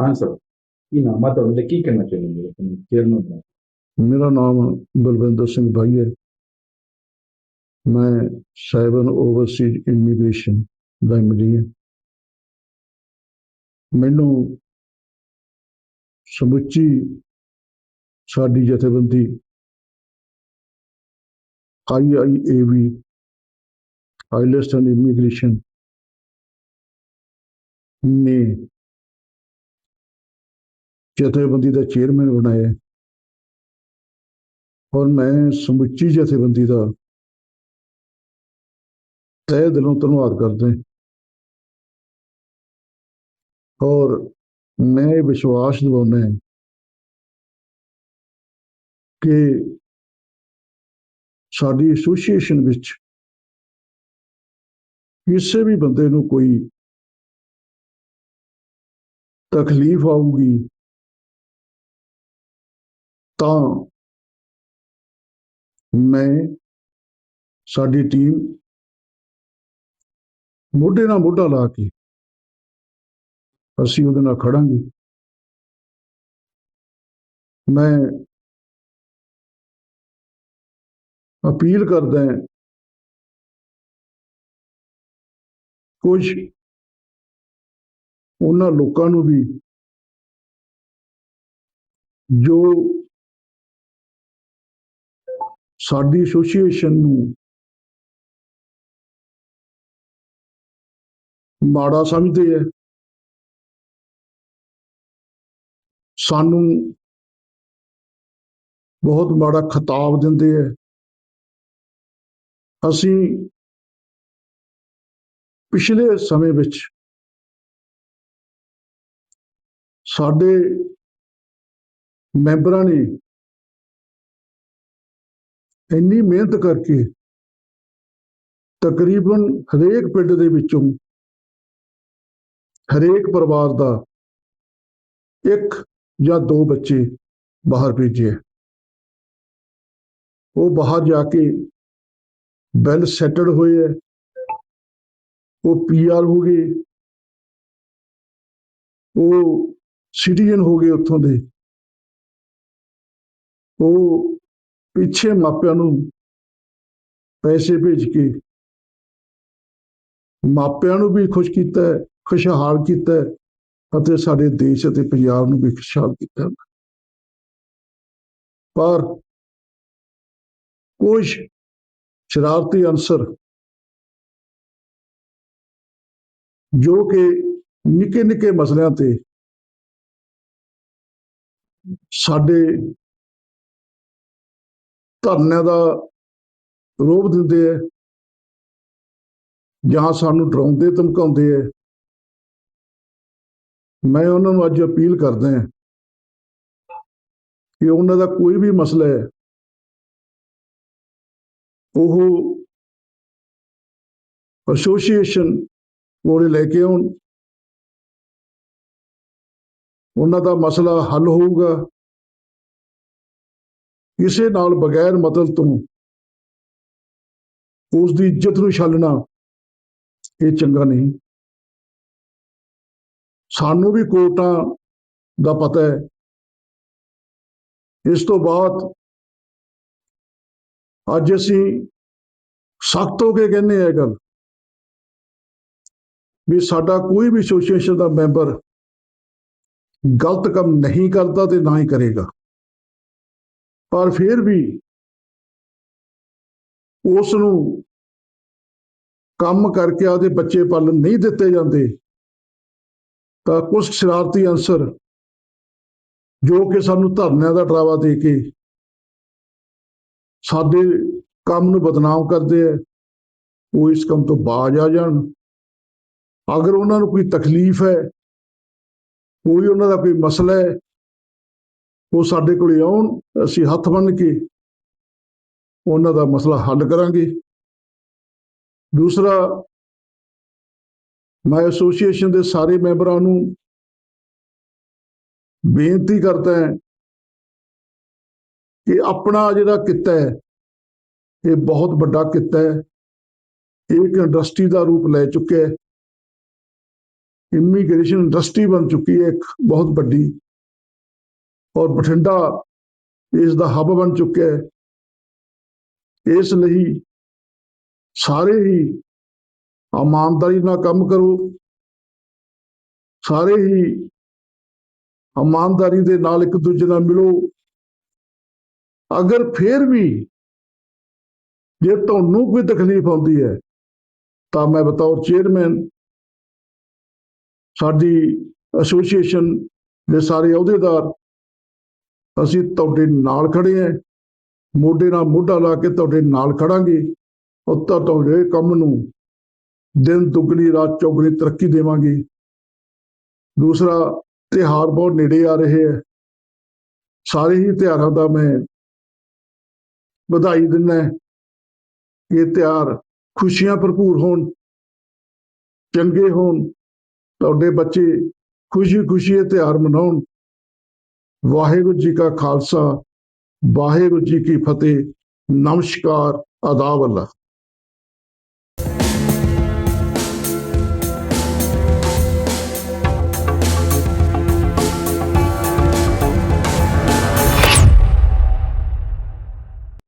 ਹਾਂ ਸਰ ਕੀ ਨਾਮ ਹੈ ਤੁਹਾਡਾ ਕੀ ਕਹਿਣਾ ਚਾਹੁੰਦੇ ਹੋ ਚੇਅਰਮੈਨ ਦਾ ਮੇਰਾ ਨਾਮ ਬਲਵਿੰਦਰ ਸਿੰਘ ਭਾਈ ਹੈ ਮੈਂ ਸਾਈਬਰ ਓਵਰਸੀਜ਼ ਇਮੀਗ੍ਰੇਸ਼ਨ ਦਾ ਐਮਡੀ ਹਾਂ ਮੈਨੂੰ ਸਮੁੱਚੀ ਸਾਡੀ ਜਥੇਬੰਦੀ ਆਈਆਈਏਵੀ ਆਈਲੈਸਟ ਐਂਡ ਇਮੀਗ੍ਰੇਸ਼ਨ ਨੇ ਜਥੇਬੰਦੀ ਦਾ ਚੇਅਰਮੈਨ ਬਣਾਇਆ। ਔਰ ਮੈਂ ਸਮੁੱਚੀ ਜਥੇਬੰਦੀ ਦਾ ਤਹਿ ਦਿਲੋਂ ਧੰਨਵਾਦ ਕਰਦਾ ਔਰ ਮੈਂ ਵਿਸ਼ਵਾਸ ਦਿਵਾਉਣਾ ਹਾਂ ਕਿ ਸਾਡੀ ਐਸੋਸੀਏਸ਼ਨ ਵਿੱਚ ਕਿਸੇ ਵੀ ਬੰਦੇ ਨੂੰ ਕੋਈ ਤਕਲੀਫ ਆਊਗੀ ਤਾਂ ਮੈਂ, ਸਾਡੀ ਟੀਮ ਮੋਢੇ ਨਾਲ ਮੋਢਾ ਲਾ ਕੇ ਅਸੀਂ ਉਹਦੇ ਨਾਲ ਖੜਾਂਗੇ। ਮੈਂ ਅਪੀਲ ਕਰਦਾ ਹਾਂ ਕੁਝ ਉਹਨਾਂ ਲੋਕਾਂ ਨੂੰ ਵੀ ਜੋ ਸਾਡੀ ਐਸੋਸੀਏਸ਼ਨ ਨੂੰ ਮਾੜਾ ਸਮਝਦੇ ਹੈ ਸਾਨੂੰ ਬਹੁਤ ਮਾੜਾ ਖਿਤਾਬ ਦਿੰਦੇ ਹੈ ਅਸੀਂ ਪਿਛਲੇ ਸਮੇਂ ਵਿੱਚ ਸਾਡੇ ਮੈਂਬਰਾਂ ਨੇ ਇੰਨੀ ਮਿਹਨਤ ਕਰਕੇ ਤਕਰੀਬਨ ਹਰੇਕ ਪਿੰਡ ਦੇ ਵਿੱਚੋਂ ਹਰੇਕ ਪਰਿਵਾਰ ਦਾ ਇੱਕ ਜਾਂ ਦੋ ਬੱਚੇ ਬਾਹਰ ਭੇਜੇ ਉਹ ਬਾਹਰ ਜਾ ਕੇ ਵੈਲ ਸੈਟਲਡ ਹੋਏ ਹੈ ਉਹ ਪੀਆਰ ਹੋ ਗਏ। ਉਹ ਸਿਟੀਜ਼ਨ ਹੋ ਗਏ ਉੱਥੋਂ ਦੇ। ਉਹ ਪਿੱਛੇ ਮਾਪਿਆਂ ਨੂੰ ਪੈਸੇ ਭੇਜ ਕੇ ਮਾਪਿਆਂ ਨੂੰ ਵੀ ਖੁਸ਼ ਕੀਤਾ ਹੈ, ਖੁਸ਼ਹਾਲ ਕੀਤਾ ਹੈ ਅਤੇ ਸਾਡੇ ਦੇਸ਼ ਅਤੇ ਪੰਜਾਬ ਨੂੰ ਵੀ ਖੁਸ਼ਹਾਲ ਕੀਤਾ ਪਰ ਕੁਝ ਸ਼ਰਾਰਤੀ ਅਨਸਰ ਜੋ ਕਿ ਨਿੱਕੇ ਨਿੱਕੇ ਮਸਲਿਆਂ ਤੇ ਸਾਡੇ ਧਰਨਿਆਂ ਦਾ ਰੋਪ ਦਿੰਦੇ ਹੈ ਜਾਂ ਸਾਨੂੰ ਡਰਾਉਂਦੇ, ਧਮਕਾਉਂਦੇ ਹੈ ਮੈਂ ਉਹਨਾਂ ਨੂੰ ਅੱਜ ਅਪੀਲ ਕਰਦਾ ਹਾਂ ਕਿ ਉਹਨਾਂ ਦਾ ਕੋਈ ਵੀ ਮਸਲਾ ਹੈ ਉਹ ਐਸੋਸੀਏਸ਼ਨ ਕੋਲ ਲੈ ਕੇ ਆਉਣ। ਉਹਨਾਂ ਦਾ ਮਸਲਾ ਹੱਲ ਹੋਊਗਾ। ਕਿਸੇ ਨਾਲ ਬਗੈਰ ਮਤਲਬ ਤੋਂ ਉਸ ਦੀ ਇੱਜ਼ਤ ਨੂੰ ਛਾਲਣਾ ਇਹ ਚੰਗਾ ਨਹੀਂ। ਸਾਨੂੰ ਵੀ ਕੋਰਟਾਂ ਦਾ ਪਤਾ ਹੈ। ਇਸ ਤੋਂ ਬਾਅਦ ਅੱਜ ਅਸੀਂ ਸਖਤ ਹੋ ਕੇ ਕਹਿੰਦੇ ਆ ਗੱਲ ਵੀ ਸਾਡਾ ਕੋਈ ਵੀ ਐਸੋਸੀਏਸ਼ਨ ਦਾ ਮੈਂਬਰ ਗਲਤ ਕੰਮ ਨਹੀਂ ਕਰਦਾ ਤੇ ਨਾ ਹੀ ਕਰੇਗਾ। ਪਰ ਫਿਰ ਵੀ ਉਸ ਨੂੰ ਕੰਮ ਕਰਕੇ ਆਦੇ ਬੱਚੇ ਪਾਲਣ ਨਹੀਂ ਦਿੱਤੇ ਜਾਂਦੇ, ਤਾਂ ਕੁਝ ਸ਼ਰਾਰਤੀ ਅਨਸਰ ਜੋ ਕਿ ਸਾਨੂੰ ਧਰਨਿਆਂ ਦਾ ਡਰਾਵਾ ਦੇ ਕੇ ਸਾਡੇ ਕੰਮ ਨੂੰ ਬਦਨਾਮ ਕਰਦੇ ਆ, ਉਹ ਇਸ ਕੰਮ ਤੋਂ ਬਾਜ਼ ਆ ਜਾਣ। ਅਗਰ ਉਹਨਾਂ ਨੂੰ ਕੋਈ ਤਕਲੀਫ ਹੈ, ਕੋਈ ਉਹਨਾਂ ਦਾ ਕੋਈ ਮਸਲਾ ਹੈ ਉਹ ਸਾਡੇ ਕੋਲ ਆਉਣ, ਅਸੀਂ ਹੱਥ ਬੰਨ੍ਹ ਕੇ ਉਹਨਾਂ ਦਾ ਮਸਲਾ ਹੱਲ ਕਰਾਂਗੇ। ਦੂਸਰਾ, ਮੈਂ ਐਸੋਸੀਏਸ਼ਨ ਦੇ ਸਾਰੇ ਮੈਂਬਰਾਂ ਨੂੰ ਬੇਨਤੀ ਕਰਦਾ ਹਾਂ ਕਿ ਆਪਣਾ ਜਿਹੜਾ ਕਿੱਤਾ ਹੈ, ਇਹ ਬਹੁਤ ਵੱਡਾ ਕਿੱਤਾ ਹੈ। ਇਹ ਇੱਕ ਇੰਡਸਟਰੀ ਦਾ ਰੂਪ ਲੈ ਚੁੱਕਿਆ ਹੈ। ਇਮੀਗ੍ਰੇਸ਼ਨ ਇੰਡਸਟਰੀ ਬਣ ਚੁੱਕੀ ਹੈ, ਇੱਕ ਬਹੁਤ ਵੱਡੀ ਔਰ ਬਠਿੰਡਾ ਇਸ ਦਾ ਹੱਬ ਬਣ ਚੁੱਕਿਆ ਹੈ। ਇਸ ਲਈ ਸਾਰੇ ਹੀ ਇਮਾਨਦਾਰੀ ਨਾਲ ਕੰਮ ਕਰੋ। ਸਾਰੇ ਹੀ ਇਮਾਨਦਾਰੀ ਦੇ ਨਾਲ ਇੱਕ ਦੂਜੇ ਨਾਲ ਮਿਲੋ। ਅਗਰ ਫੇਰ ਵੀ ਜੇ ਤੁਹਾਨੂੰ ਕੋਈ ਤਕਲੀਫ ਆਉਂਦੀ ਹੈ, ਤਾਂ ਮੈਂ ਬਤੌਰ ਚੇਅਰਮੈਨ ਸਾਡੀ ਐਸੋਸੀਏਸ਼ਨ ਦੇ ਸਾਰੇ ਅਹੁਦੇਦਾਰ ਅਸੀਂ ਤੁਹਾਡੇ ਨਾਲ ਖੜੇ ਹਾਂ ਮੋਢੇ ਨਾਲ ਮੋਢਾ ਲਾ ਕੇ ਤੁਹਾਡੇ ਨਾਲ ਖੜਾਂਗੇ। ਉੱਤਾ ਤੁਹਾਡੇ ਕੰਮ ਨੂੰ ਦਿਨ, ਦੁੱਗਣੀ, ਰਾਤ, ਚੌਗਣੀ ਤਰੱਕੀ ਦੇਵਾਂਗੇ। ਦੂਸਰਾ, ਤਿਉਹਾਰ ਬਹੁਤ ਨੇੜੇ ਆ ਰਹੇ ਹੈ ਸਾਰੇ ਹੀ ਤਿਉਹਾਰਾਂ ਦਾ ਮੈਂ ਵਧਾਈ ਦਿੰਦਾ ਇਹ ਤਿਉਹਾਰ ਖੁਸ਼ੀਆਂ ਭਰਪੂਰ ਹੋਣ, ਚੰਗੇ ਹੋਣ, ਤੁਹਾਡੇ ਬੱਚੇ ਖੁਸ਼ੀ ਖੁਸ਼ੀ ਇਹ ਤਿਉਹਾਰ ਮਨਾਉਣ। ਵਾਹਿਗੁਰੂ ਜੀ ਕਾ ਖਾਲਸਾ ਵਾਹਿਗੁਰੂ ਜੀ ਕੀ ਫਤਿਹ ਨਮਸਕਾਰ ਆਦਾਬ ਅੱਲਾ